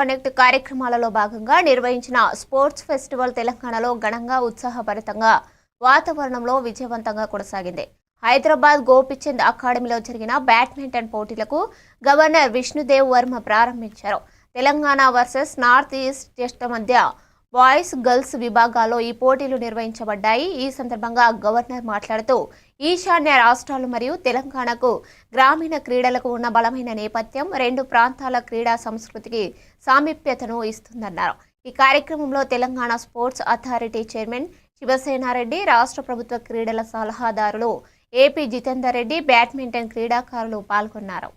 Connect కార్యక్రమాలలో భాగంగా నిర్వహించిన స్పోర్ట్స్ ఫెస్టివల్ తెలంగాణలో ఘనంగా ఉత్సాహభరితంగా వాతావరణంలో విజయవంతంగా కొనసాగింది. హైదరాబాద్ గోపిచంద్ అకాడమీలో జరిగిన బ్యాడ్మింటన్ పోటీలకు గవర్నర్ విష్ణుదేవ్ వర్మ ప్రారంభించారు. Telangana versus north east test మధ్య బాయ్స్ గర్ల్స్ విభాగాల్లో ఈ పోటీలు నిర్వహించబడ్డాయి. ఈ సందర్భంగా గవర్నర్ మాట్లాడుతూ ఈశాన్య రాష్ట్రాలు మరియు తెలంగాణకు గ్రామీణ క్రీడలకు ఉన్న బలమైన నేపథ్యం రెండు ప్రాంతాల క్రీడా సంస్కృతికి సామీప్యతను ఇస్తుందన్నారు. ఈ కార్యక్రమంలో Telangana sports authority chairman Sivasenareddy రాష్ట్ర ప్రభుత్వ క్రీడల సలహాదారులు ఏపీ జితేందర్ రెడ్డి బ్యాడ్మింటన్ క్రీడాకారులు పాల్గొన్నారు.